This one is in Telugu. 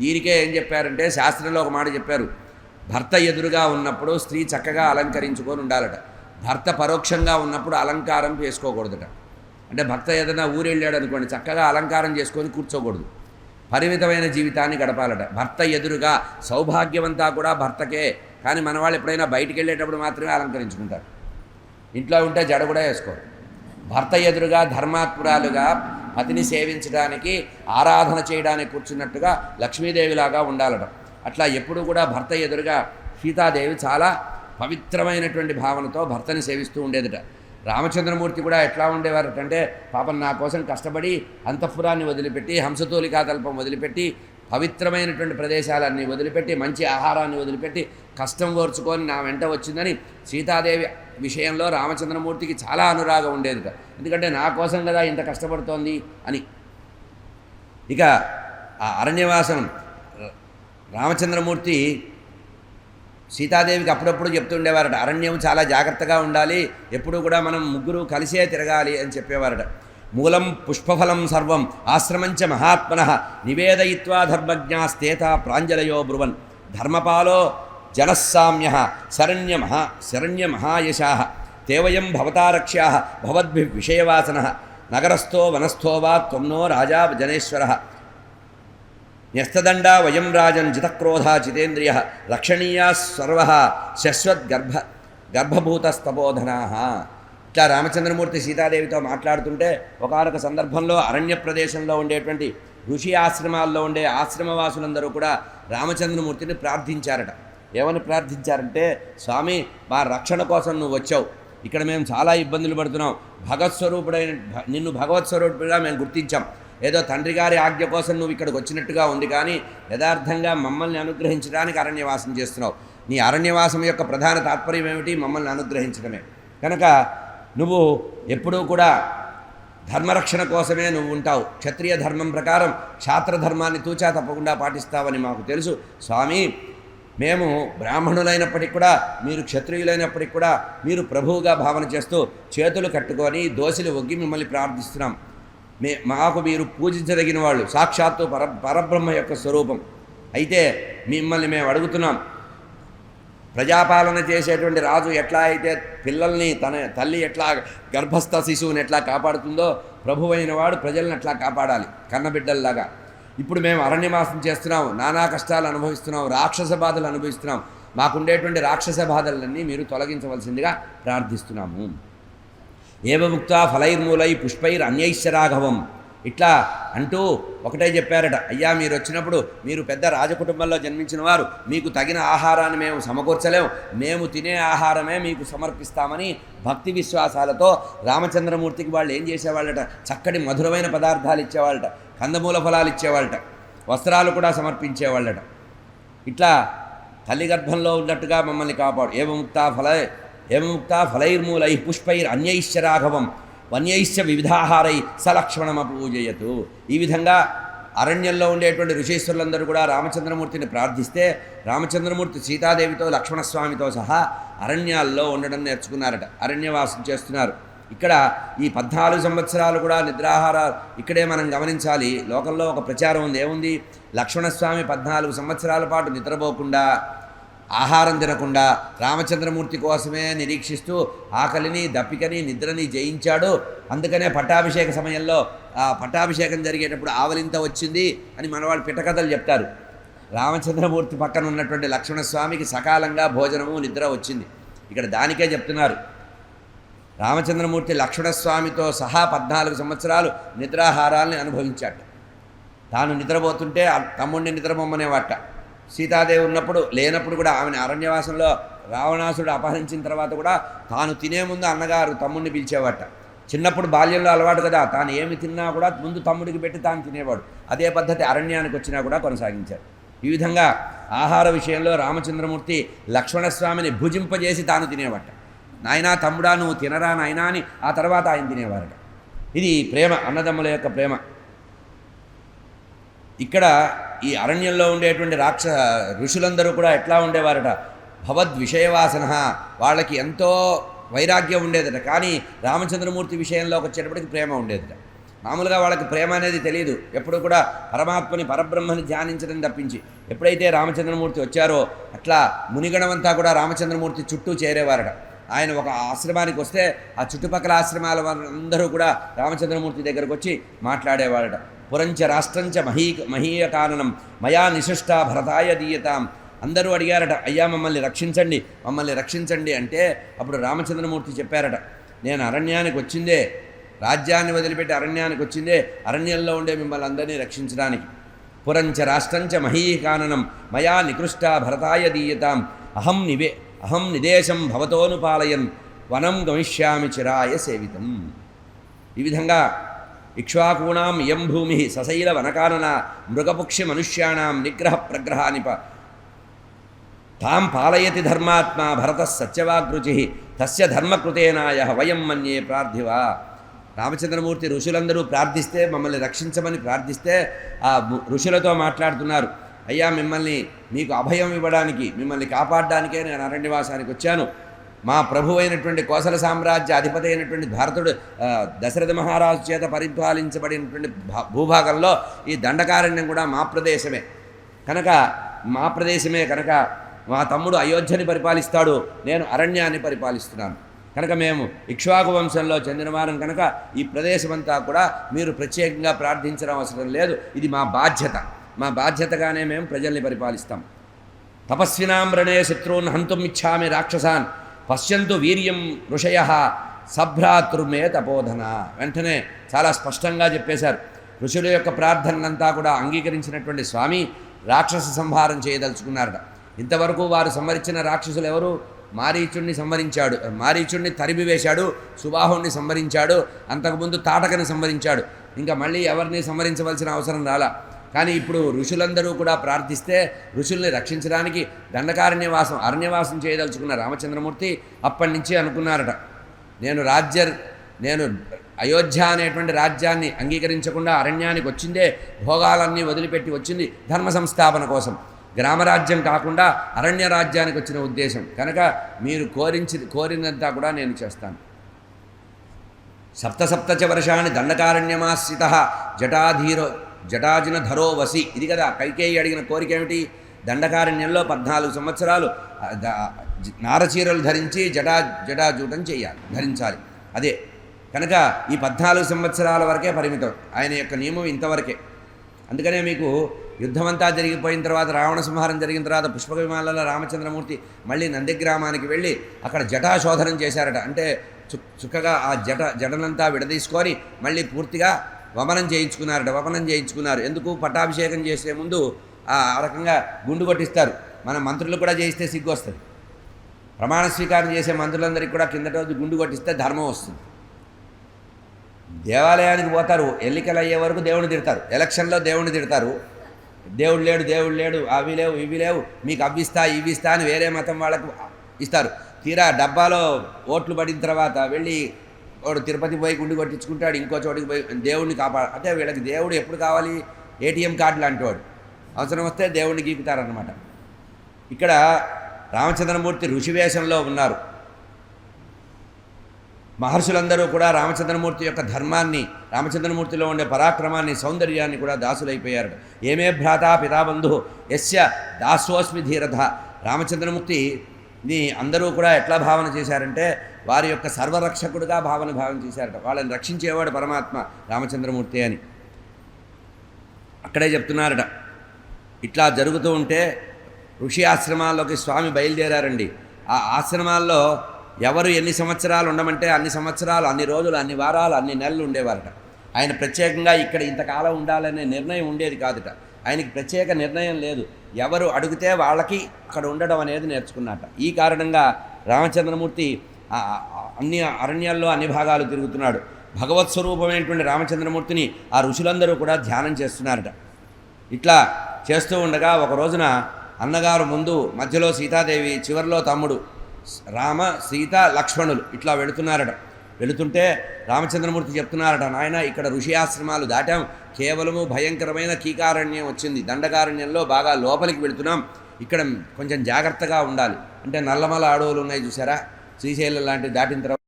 దీనికే ఏం చెప్పారంటే శాస్త్రంలో ఒక మాట చెప్పారు. భర్త ఎదురుగా ఉన్నప్పుడు స్త్రీ చక్కగా అలంకరించుకొని ఉండాలట. భర్త పరోక్షంగా ఉన్నప్పుడు అలంకారం చేసుకోకూడదట. అంటే భర్త ఏదైనా ఊరెళ్ళాడు అనుకోండి చక్కగా అలంకారం చేసుకొని కూర్చోకూడదు. పరిమితమైన జీవితాన్ని గడపాలట. భర్త ఎదురుగా సౌభాగ్యమంతా కూడా భర్తకే. కానీ మన వాళ్ళు ఎప్పుడైనా బయటికి వెళ్ళేటప్పుడు మాత్రమే అలంకరించుకుంటారు. ఇంట్లో ఉంటే జడ కూడా వేసుకోరు. భర్త ఎదురుగా ధర్మాత్మురాలుగా అతిని సేవించడానికి ఆరాధన చేయడానికి కూర్చున్నట్టుగా లక్ష్మీదేవిలాగా ఉండాలట. అట్లా ఎప్పుడు కూడా భర్త ఎదురుగా సీతాదేవి చాలా పవిత్రమైనటువంటి భావనతో భర్తని సేవిస్తూ ఉండేదట. రామచంద్రమూర్తి కూడా ఎట్లా ఉండేవారటంటే పాపం నా కోసం కష్టపడి అంతఃపురాన్ని వదిలిపెట్టి హంసతూలికా తల్పం వదిలిపెట్టి పవిత్రమైనటువంటి ప్రదేశాలన్నీ వదిలిపెట్టి మంచి ఆహారాన్ని వదిలిపెట్టి కష్టం ఓర్చుకొని నా వెంట వచ్చిందని సీతాదేవి విషయంలో రామచంద్రమూర్తికి చాలా అనురాగం ఉండేదిట ఎందుకంటే నా కోసం కదా ఇంత కష్టపడుతోంది అని. ఇక ఆ అరణ్యవాసం రామచంద్రమూర్తి సీతాదేవికి అప్పుడప్పుడు చెప్తుండేవారట అరణ్యం చాలా జాగ్రత్తగా ఉండాలి ఎప్పుడూ కూడా మనం ముగ్గురు కలిసే తిరగాలి అని చెప్పేవారట. మూలం పుష్పఫలం సర్వం ఆశ్రమంచ మహాత్మన నివేదయిత్వా ధర్మజ్ఞాస్తేత ప్రాంజలయో బ్రువన్ ధర్మపాలో జనస్సామ్య శరణ్య శరణ్యమహాయశా తేవయం భవతారక్ష్యా భవద్భి విషయవాసన నగరస్థో వనస్థో వా త్వమ్నో రాజా జనేశ్వర న్యస్తదండ వయం రాజన్ జితక్రోధా జితేంద్రియ రక్షణీయా సర్వ శశ్వద్గర్భ గర్భభూతస్తబోధనా ఇట్లా రామచంద్రమూర్తి సీతాదేవితో మాట్లాడుతుంటే ఒకనొక సందర్భంలో అరణ్య ప్రదేశంలో ఉండేటువంటి ఋషి ఆశ్రమాల్లో ఉండే ఆశ్రమవాసులందరూ కూడా రామచంద్రమూర్తిని ప్రార్థించారట. ఏమని ప్రార్థించారంటే స్వామి మా రక్షణ కోసం నువ్వు వచ్చావు. ఇక్కడ మేము చాలా ఇబ్బందులు పడుతున్నాం. భగవత్ స్వరూపుడైన భ- నిన్ను భగవత్ స్వరూపుడిగా మేము గుర్తించాం. ఏదో తండ్రి గారి ఆజ్ఞ కోసం నువ్వు ఇక్కడికి వచ్చినట్టుగా ఉంది కానీ యథార్థంగా మమ్మల్ని అనుగ్రహించడానికి అరణ్యవాసం చేస్తున్నావు. నీ అరణ్యవాసం యొక్క ప్రధాన తాత్పర్యం ఏమిటి? మమ్మల్ని అనుగ్రహించడమే. కనుక నువ్వు ఎప్పుడూ కూడా ధర్మరక్షణ కోసమే నువ్వు ఉంటావు. క్షత్రియ ధర్మం ప్రకారం క్షాత్రధర్మాన్ని తూచా తప్పకుండా పాటిస్తావని మాకు తెలుసు. స్వామి మేము బ్రాహ్మణులైనప్పటికి కూడా మీరు క్షత్రియులైనప్పటికి కూడా మీరు ప్రభువుగా భావన చేస్తూ చేతులు కట్టుకొని దోశలు ఒగ్గి మిమ్మల్ని ప్రార్థిస్తున్నాం. మే మాకు మీరు పూజించదగిన వాళ్ళు సాక్షాత్తు పర పరబ్రహ్మ యొక్క స్వరూపం. అయితే మిమ్మల్ని మేము అడుగుతున్నాం ప్రజాపాలన చేసేటువంటి రాజు ఎట్లా అయితే పిల్లల్ని తన తల్లి ఎట్లా గర్భస్థ శిశువుని ఎట్లా కాపాడుతుందో ప్రభువైన వాడు ప్రజల్ని ఎట్లా కాపాడాలి కన్నబిడ్డల్లాగా. ఇప్పుడు మేము అరణ్యమాసం చేస్తున్నాం నానా కష్టాలు అనుభవిస్తున్నాం రాక్షస బాధలు అనుభవిస్తున్నాం మాకుండేటువంటి రాక్షస బాధలన్నీ మీరు తొలగించవలసిందిగా ప్రార్థిస్తున్నాము. ఏవముక్త ఫలైర్మూలై పుష్పైర్ అన్యైశ్వరాఘవం ఇట్లా అంటూ ఒకటే చెప్పారట అయ్యా మీరు వచ్చినప్పుడు మీరు పెద్ద రాజకుటుంబంలో జన్మించిన వారు మీకు తగిన ఆహారాన్ని మేము సమకూర్చలేము. మేము తినే ఆహారమే మీకు సమర్పిస్తామని భక్తి విశ్వాసాలతో రామచంద్రమూర్తికి వాళ్ళు ఏం చేసేవాళ్ళట? చక్కటి మధురమైన పదార్థాలు ఇచ్చేవాళ్ళట. కందమూల ఫలాలు ఇచ్చేవాళ్ళట. వస్త్రాలు కూడా సమర్పించేవాళ్ళట. ఇట్లా తల్లి గర్భంలో ఉన్నట్టుగా మమ్మల్ని కాపాడు. ఏవముక్త ఫల ఏవముక్త ఫలైర్మూలై పుష్పైర్ అన్యైశ్చ రాఘవం వన్యైశ్చ వివిధాహారై సలక్ష్మణమ పూజయతు. ఈ విధంగా అరణ్యంలో ఉండేటువంటి ఋషీశ్వరులందరూ కూడా రామచంద్రమూర్తిని ప్రార్థిస్తే రామచంద్రమూర్తి సీతాదేవితో లక్ష్మణస్వామితో సహా అరణ్యాల్లో ఉండడం నేర్చుకున్నారట. అరణ్యవాసం చేస్తున్నారు. ఇక్కడ ఈ పద్నాలుగు సంవత్సరాలు కూడా నిద్రాహారాలు ఇక్కడే మనం గమనించాలి. లోకంలో ఒక ప్రచారం ఉంది. ఏముంది? లక్ష్మణస్వామి పద్నాలుగు సంవత్సరాల పాటు నిద్రపోకుండా ఆహారం తినకుండా రామచంద్రమూర్తి కోసమే నిరీక్షిస్తూ ఆకలిని దప్పికని నిద్రని జయించాడు. అందుకనే పట్టాభిషేక సమయంలో ఆ పట్టాభిషేకం జరిగేటప్పుడు ఆవలింత వచ్చింది అని మనవాళ్ళు పిటకథలు చెప్తారు. రామచంద్రమూర్తి పక్కన ఉన్నటువంటి లక్ష్మణస్వామికి సకాలంగా భోజనము నిద్ర వచ్చింది. ఇక్కడ దానికే చెప్తున్నారు. రామచంద్రమూర్తి లక్ష్మణస్వామితో సహా పద్నాలుగు సంవత్సరాలు నిద్రాహారాల్ని అనుభవించాడు. తాను నిద్రపోతుంటే తమ్ముడిని నిద్రపోమ్మనేవాట. సీతాదేవి ఉన్నప్పుడు లేనప్పుడు కూడా ఆమెను అరణ్యవాసంలో రావణాసుడు అపహరించిన తర్వాత కూడా తాను తినే ముందు అన్నగారు తమ్ముడిని పిలిచేవాట. చిన్నప్పుడు బాల్యంలో అలవాటు కదా తాను ఏమి తిన్నా కూడా ముందు తమ్ముడికి పెట్టి తాను తినేవాడు. అదే పద్ధతి అరణ్యానికి వచ్చినా కూడా కొనసాగించారు ఈ విధంగా ఆహార విషయంలో రామచంద్రమూర్తి లక్ష్మణస్వామిని భుజింపజేసి తాను తినేవాట. నాయనా తమ్ముడా నువ్వు తినరా నాయనా అని ఆ తర్వాత ఆయన తినేవారట. ఇది ప్రేమ అన్నదమ్ముల యొక్క ప్రేమ. ఇక్కడ ఈ అరణ్యంలో ఉండేటువంటి రాక్ష ఋషులందరూ కూడా ఎట్లా ఉండేవారట? భవద్విషయవాసన. వాళ్ళకి ఎంతో వైరాగ్యం ఉండేదట. కానీ రామచంద్రమూర్తి విషయంలోకి వచ్చేటప్పటికి ప్రేమ ఉండేదట. మామూలుగా వాళ్ళకి ప్రేమ అనేది తెలియదు ఎప్పుడు కూడా పరమాత్మని పరబ్రహ్మని ధ్యానించడం తప్పించి ఎప్పుడైతే రామచంద్రమూర్తి వచ్చారో అట్లా మునిగణమంతా కూడా రామచంద్రమూర్తి చుట్టూ చేరేవారట. ఆయన ఒక ఆశ్రమానికి వస్తే ఆ చుట్టుపక్కల ఆశ్రమాల అందరూ కూడా రామచంద్రమూర్తి దగ్గరకు వచ్చి మాట్లాడేవారట. పురంచ రాష్ట్రంచ మహీ మహీయ కారణం మయా నిశిష్ట భరతాయ దీయతాం. అందరూ అడిగారట అయ్యా మమ్మల్ని రక్షించండి మమ్మల్ని రక్షించండి అంటే అప్పుడు రామచంద్రమూర్తి చెప్పారట నేను అరణ్యానికి వచ్చిందే రాజ్యాన్ని వదిలిపెట్టి అరణ్యానికి వచ్చిందే అరణ్యంలో ఉండే మిమ్మల్ని అందరినీ రక్షించడానికి. పురంచ రాష్ట్రంచ మహీ కాననం మయా నికృష్ట భరతాయ దీయతాం. అహం నివే అహం నిదేశం భవతోనుపాలయన్ వనం గమిష్యామి చిరాయ సేవితం. ఈ విధంగా ఇక్ష్వాకూణాం ఇయం భూమి సశైల వనకానన మృగపుక్షి మనుష్యాణం నిగ్రహ ప్రగ్రహానిప తాం పాలయతి ధర్మాత్మా భరత సత్యవాగృచి తస్య ధర్మకృతేనాయ వయం మన్యే ప్రార్థివా. రామచంద్రమూర్తి ఋషులందరూ ప్రార్థిస్తే మమ్మల్ని రక్షించమని ప్రార్థిస్తే ఆ ఋషులతో మాట్లాడుతున్నారు. అయ్యా మిమ్మల్ని మీకు అభయం ఇవ్వడానికి మిమ్మల్ని కాపాడడానికే నేను అరణ్యవాసానికి వచ్చాను. మా ప్రభు అయినటువంటి కోసల సామ్రాజ్య అధిపతి అయినటువంటి భారతుడు దశరథ మహారాజు చేత పరిపాలించబడినటువంటి భా- భూభాగంలో ఈ దండకారణ్యం కూడా మా ప్రదేశమే. కనుక మా ప్రదేశమే కనుక మా తమ్ముడు అయోధ్యని పరిపాలిస్తాడు నేను అరణ్యాన్ని పరిపాలిస్తున్నాను. కనుక మేము ఇక్ష్వాకు వంశంలో చెందినవారం కనుక ఈ ప్రదేశమంతా కూడా మీరు ప్రత్యేకంగా ప్రార్థించడం అవసరం లేదు. ఇది మా బాధ్యత. మా బాధ్యతగానే మేము ప్రజల్ని పరిపాలిస్తాం. తపస్వినాం రణే శత్రువున్ హంతుం ఇచ్చామి రాక్షసాన్. పశ్యంతు వీర్యం ఋషయ సభ్రాతృమే తపోధన. వెంటనే చాలా స్పష్టంగా చెప్పేశారు. ఋషుల యొక్క ప్రార్థనలంతా కూడా అంగీకరించినటువంటి స్వామి రాక్షస సంహారం చేయదలుచుకున్నారట. ఇంతవరకు వారు సంహరించిన రాక్షసులు ఎవరు? మారీచుణ్ణి సంహరించాడు మారీచుణ్ణి తరిమి వేశాడు సుబాహుణ్ణి సంహరించాడు అంతకుముందు తాటకని సంహరించాడు. ఇంకా మళ్ళీ ఎవరిని సంహరించవలసిన అవసరం రాలా? కానీ ఇప్పుడు ఋషులందరూ కూడా ప్రార్థిస్తే ఋషుల్ని రక్షించడానికి దండకారణ్యవాసం అరణ్యవాసం చేయదలుచుకున్న రామచంద్రమూర్తి అప్పటి నుంచి అనుకున్నారట. నేను రాజ్య నేను అయోధ్య అనేటువంటి రాజ్యాన్ని అంగీకరించకుండా అరణ్యానికి వచ్చిందే భోగాలన్నీ వదిలిపెట్టి వచ్చింది ధర్మ సంస్థాపన కోసం. గ్రామరాజ్యం కాకుండా అరణ్య రాజ్యానికి వచ్చిన ఉద్దేశం. కనుక మీరు కోరించి కోరినంతా కూడా నేను చేస్తాను. సప్త సప్త వర్షాన్ని దండకారణ్యమాశ్రిత జటాధీరో జటాజిన ధరో వసి ఇది కదా కైకేయి అడిగిన కోరిక ఏమిటి? దండకారణ్యంలో పద్నాలుగు సంవత్సరాలు నారచీరలు ధరించి జటా జటాజూటం చేయాలి ధరించాలి. అదే కనుక ఈ పద్నాలుగు సంవత్సరాల వరకే పరిమితం ఆయన యొక్క నియమం ఇంతవరకే. అందుకనే మీకు యుద్ధమంతా జరిగిపోయిన తర్వాత రావణ సంహారం జరిగిన తర్వాత పుష్పక విమానంలో రామచంద్రమూర్తి మళ్ళీ నందిగ్రామానికి వెళ్ళి అక్కడ జటాశోధనం చేశారట. అంటే చు- చుక్కగా ఆ జట జటనంతా విడదీసుకొని మళ్ళీ పూర్తిగా వమనం చేయించుకున్నారట వమనం చేయించుకున్నారు. ఎందుకు? పట్టాభిషేకం చేసే ముందు ఆ రకంగా గుండు కొట్టిస్తారు. మన మంత్రులు కూడా చేయిస్తే సిగ్గు వస్తుంది ప్రమాణ స్వీకారం చేసే మంత్రులందరికీ కూడా కిందట రోజు గుండు కొట్టిస్తే ధర్మం వస్తుంది. దేవాలయానికి పోతారు ఎన్నికలు అయ్యే వరకు దేవుడిని తిడతారు. ఎలక్షన్లో దేవుడిని తిడతారు. దేవుడు లేడు దేవుడు లేడు అవి లేవు ఇవి లేవు మీకు అవ్విస్తా ఇవిస్తా అని వేరే మతం వాళ్ళకు ఇస్తారు. తీరా డబ్బాలో ఓట్లు పడిన తర్వాత వెళ్ళి వాడు తిరుపతి పోయి గుండి కొట్టించుకుంటాడు ఇంకో చోటికి పోయి దేవుడిని కాపాడు. అంటే వీళ్ళకి దేవుడు ఎప్పుడు కావాలి? ఏటీఎం కార్డు లాంటి వాడు. అవసరం వస్తే దేవుడిని గీకుతారనమాట ఇక్కడ రామచంద్రమూర్తి ఋషివేషంలో ఉన్నారు. మహర్షులందరూ కూడా రామచంద్రమూర్తి యొక్క ధర్మాన్ని రామచంద్రమూర్తిలో ఉండే పరాక్రమాన్ని సౌందర్యాన్ని కూడా దాసులైపోయారు ఏమే భ్రాత పితాబంధు యస్య దాసోస్మి ధీరథ. రామచంద్రమూర్తి ని అందరూ కూడా ఎట్లా భావన చేశారంటే వారి యొక్క సర్వరక్షకుడుగా భావన భావన చేశారట. వాళ్ళని రక్షించేవాడు పరమాత్మ రామచంద్రమూర్తి అని. అక్కడే చెప్తున్నారట. ఇట్లా జరుగుతూ ఉంటే ఋషి ఆశ్రమాల్లోకి స్వామి బయలుదేరారండి. ఆ ఆశ్రమాల్లో ఎవరు ఎన్ని సంవత్సరాలు ఉండమంటే అన్ని సంవత్సరాలు అన్ని రోజులు అన్ని వారాలు అన్ని నెలలు ఉండేవారట. ఆయన ప్రత్యేకంగా ఇక్కడ ఇంతకాలం ఉండాలనే నిర్ణయం ఉండేది కాదుట. ఆయనకి ప్రత్యేక నిర్ణయం లేదు. ఎవరు అడిగితే వాళ్ళకి అక్కడ ఉండడం అనేది నేర్చుకున్నట. ఈ కారణంగా రామచంద్రమూర్తి అన్ని అరణ్యాల్లో అన్ని భాగాలు తిరుగుతున్నాడు. భగవత్ స్వరూపమైనటువంటి రామచంద్రమూర్తిని ఆ ఋషులందరూ కూడా ధ్యానం చేస్తున్నారట. ఇట్లా చేస్తూ ఉండగా ఒక రోజున అన్నగారు ముందు మధ్యలో సీతాదేవి చివరిలో తమ్ముడు రామ సీత లక్ష్మణులు ఇట్లా వెళుతున్నారట. వెళుతుంటే రామచంద్రమూర్తి చెప్తున్నారట నాయన ఇక్కడ ఋషి ఆశ్రమాలు దాటాం. కేవలము భయంకరమైన కీకారణ్యం వచ్చింది. దండకారణ్యంలో బాగా లోపలికి వెళుతున్నాం. ఇక్కడ కొంచెం జాగ్రత్తగా ఉండాలి. అంటే నల్లమల అడవులు ఉన్నాయి చూసారా? శ్రీశైలం లాంటివి దాటిన తర్వాత